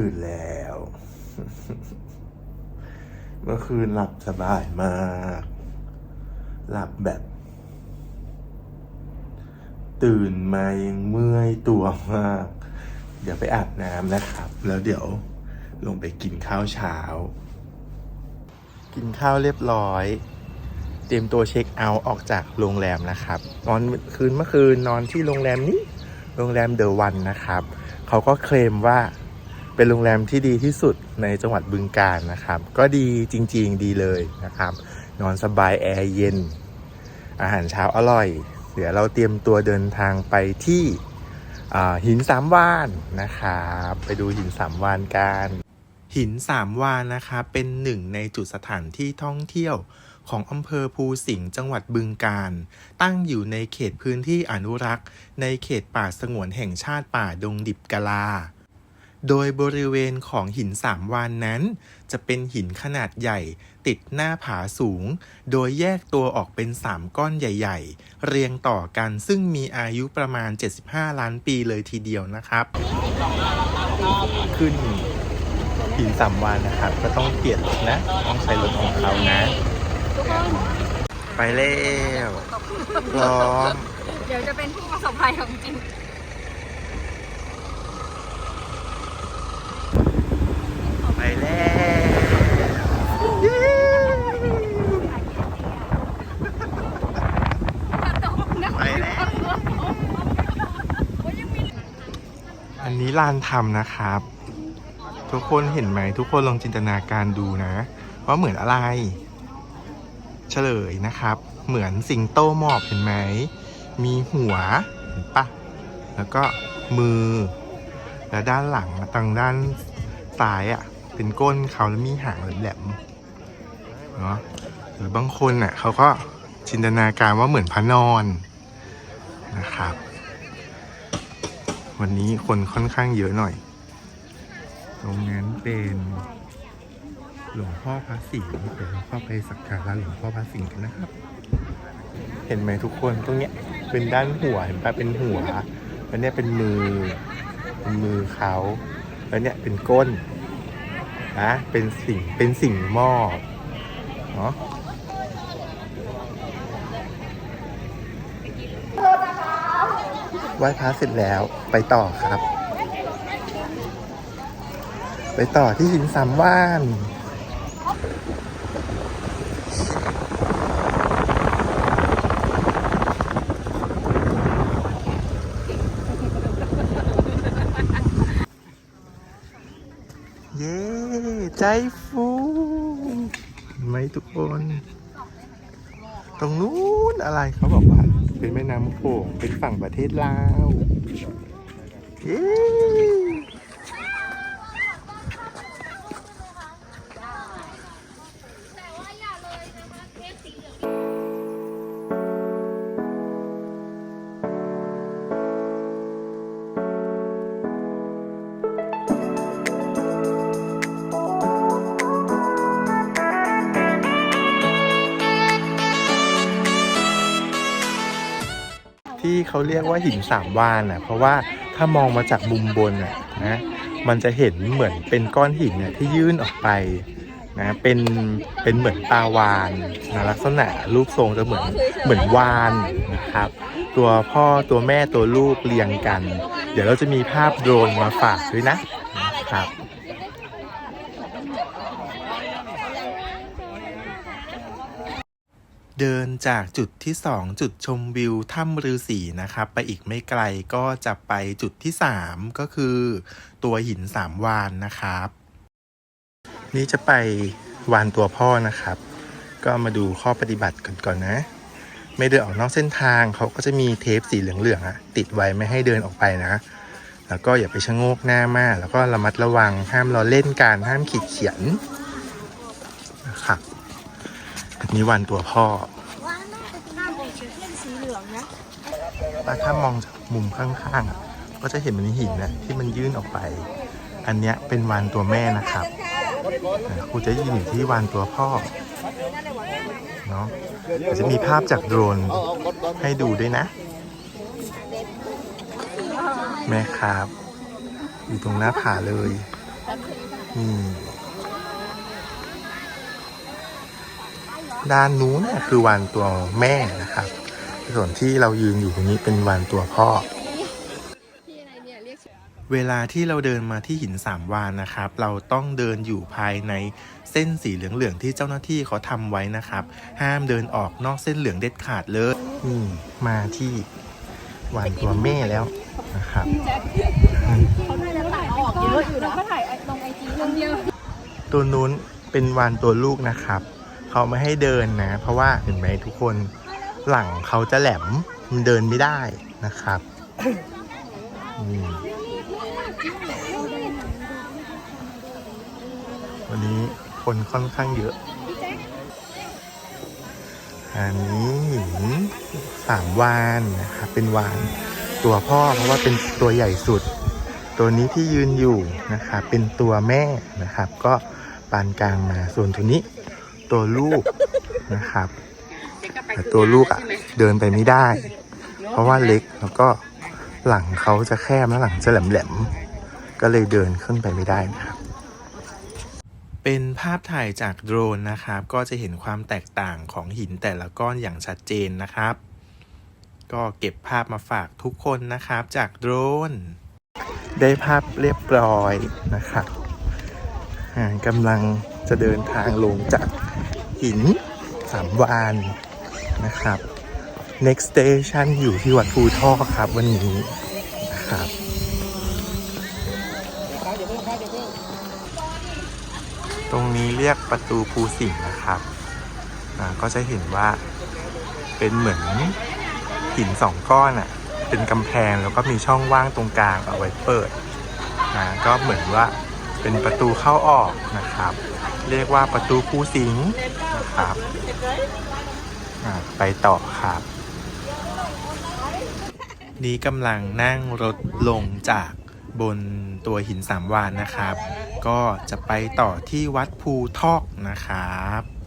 ื่นแล้ว เมื่อคืนหลับสบายมาก หลับแบบ ตื่นมายังเมื่อยตัวมาก เดี๋ยวไปอาบน้ำนะครับ แล้วเดี๋ยวลงไปกินข้าวเช้า กินข้าวเรียบร้อย เตรียมตัวเช็คเอาท์ออกจากโรงแรมนะครับนอนคืนเมื่อคืนนอนที่โรงแรมนี้ โรงแรมเดอะวันนะครับ เขาก็เคลมว่า เป็นโรงแรมที่ดีที่สุดในจังหวัดบึงกาฬนะครับ ก็ดีจริง ๆ ดีเลยนะครับ นอนสบายแอร์เย็น อาหารเช้าอร่อย เดี๋ยวเราเตรียมตัวเดินทางไปที่หินสามวานนะครับไปดูหินสามวานกัน หินสามวานนะคะเป็นหนึ่งในจุดสถานที่ท่องเที่ยวของอำเภอภูสิงห์จังหวัดบึงกาฬตั้งอยู่ในเขตพื้นที่อนุรักษ์ ในเขตป่าสงวนแห่งชาติป่าดงดิบกะลา โดยบริเวณของหินสามวานนั้น จะเป็นหินขนาดใหญ่ ติดหน้าผาสูง โดยแยกตัวออกเป็น 3 ก้อนใหญ่ ๆ เรียงต่อกันซึ่งมีอายุประมาณ 75 ล้านปีเลยทีเดียวนะครับ ขึ้นหินสามวานนะครับ ก็ต้องเปลี่ยนนะต้องใช้รถของเขานะ ไปแล้วพร้อมเดี๋ยวจะเป็นผู้ประสบภัยของจริง ไปแล้วไปแล้วอันนี้ลานทำนะครับ ทุกคนเห็นไหมทุกคนลองจินตนาการดูนะ ว่าเหมือนอะไร เฉลยนะครับ เหมือนสิงโตหมอบเห็นไหม มีหัวเห็นปะแล้วก็มือ และด้านหลังทางด้านซ้ายอะ เป็นก้นเขาแล้วมีหางแหลมๆเนาะหรือบางคนอะเขาก็จินตนาการว่าเหมือนพระนอนนะครับ วันนี้คนค่อนข้างเยอะหน่อย ตรงนั้นเป็นหลวงพ่อพระสิงห์เดี๋ยวเราเข้าไปสักการะหลวงพ่อพระสิงห์กันนะครับ เห็นไหมทุกคนตรงเนี้ยเป็นด้านหัวเห็นปะเป็นหัวแล้วเนี่ยเป็นมือ เป็นมือเขา แล้วเนี่ยเป็นก้น นะเป็นสิ่งเป็นสิ่งมอบเนาะไหว้พระเสร็จแล้วไปต่อครับ ไปต่อที่หินสามว่าน เย้ ใจฟูเห็นไหมทุกคน ตรงนู้นอะไรเขาบอกว่า เป็นแม่น้ำโขงเป็นฝั่งประเทศลาวเย้ ที่เขาเรียกว่าหินสามวานอะเพราะว่าถ้ามองมาจากมุมบนอะนะมันจะเห็นเหมือนเป็นก้อนหินเนี่ยที่ยื่นออกไปนะเป็นเป็นเหมือนปลาวานนะลักษณะรูปทรงจะเหมือนเหมือนวานนะครับ ตัวพ่อตัวแม่ตัวลูกเรียงกัน เดี๋ยวเราจะมีภาพโดรนมาฝากด้วยนะนะครับ เดินจากจุดที่ 2 จุดชมวิวถ้ำฤาษีนะครับ ไปอีกไม่ไกลก็จะไปจุดที่ 3 ก็คือ ตัวหินสามวานนะครับ นี่จะไปวานตัวพ่อนะครับ ก็มาดูข้อปฏิบัติกันก่อนนะ ไม่เดินออกนอกเส้นทางเขาก็จะมีเทปสีเหลืองๆอะติดไว้ไม่ให้เดินออกไปนะ แล้วก็อย่าไปชะโงกหน้ามาก แล้วก็ระมัดระวังห้ามล้อเล่นการห้ามขีดเขียน อันนี้วันตัวพ่อว่าน่าจะเป็นสีเส้นสีเหลืองนะแต่ถ้ามองจากมุมข้างๆอะก็จะเห็นมันหินนะที่มันยื่นออกไป อันเนี้ยเป็นวานตัวแม่นะครับครูจะยืนอยู่ที่วานตัวพ่อเนาะจะมีภาพจากโดรนให้ดูด้วยนะ แม่ครับ อยู่ตรงหน้าผาเลยแด้านนู้นน่ะคือวานตัวแม่นะครับ ส่วนที่เรายืนอยู่ตรงนี้เป็นวานตัวพ่อ เวลาที่เราเดินมาที่หินสามวานนะครับ เราต้องเดินอยู่ภายในเส้นสีเหลืองๆที่เจ้าหน้าที่เขาทำไว้นะครับ ห้ามเดินออกนอกเส้นเหลืองเด็ดขาดเลยอืมมาที่วานตัวแม่แล้วนะครับออกเยอะอยู่นะก็ถ่ายลงไอจีคนเดียวตัวนู้นเป็นวานตัวลูกนะครับ เขาไม่ให้เดินนะ เพราะว่าเห็นไหมทุกคนหลังเขาจะแหลมมันเดินไม่ได้นะครับวันนี้คนค่อนข้างเยอะ อันนี้หินสามวานนะครับเป็นวานตัวพ่อเพราะว่าเป็นตัวใหญ่สุด ตัวนี้ที่ยืนอยู่นะครับเป็นตัวแม่นะครับ ก็ปานกลางมาส่วนตัวนี้ ตัวลูกนะครับ แต่ตัวลูกอะเดินไปไม่ได้ เพราะว่าเล็กแล้วก็หลังเขาจะแคบแล้วหลังจะแหลมๆก็เลยเดินขึ้นไปไม่ได้นะครับเป็นภาพถ่ายจากโดรนนะครับ ก็จะเห็นความแตกต่างของหินแต่ละก้อนอย่างชัดเจนนะครับ ก็เก็บภาพมาฝากทุกคนนะครับจากโดรน ได้ภาพเรียบร้อยนะครับอ่ากำลัง จะเดินทางลงจากหินสามวานนะครับ next station อยู่ที่วัดภูท่อครับวันนี้นะครับตรงนี้เรียกประตูภูสิงห์นะครับก็จะเห็นว่าเป็นเหมือนหินสองก้อนอะ เป็นกำแพงแล้วก็มีช่องว่างตรงกลางเอาไว้เปิดนะก็เหมือนว่า เป็นประตูเข้าออกนะครับ เรียกว่าประตูภูสิงห์นะครับไปต่อครับ นี้กำลังนั่งรถลงจากบนตัวหินสามวานนะครับ ก็จะไปต่อที่วัดภูทอกนะครับ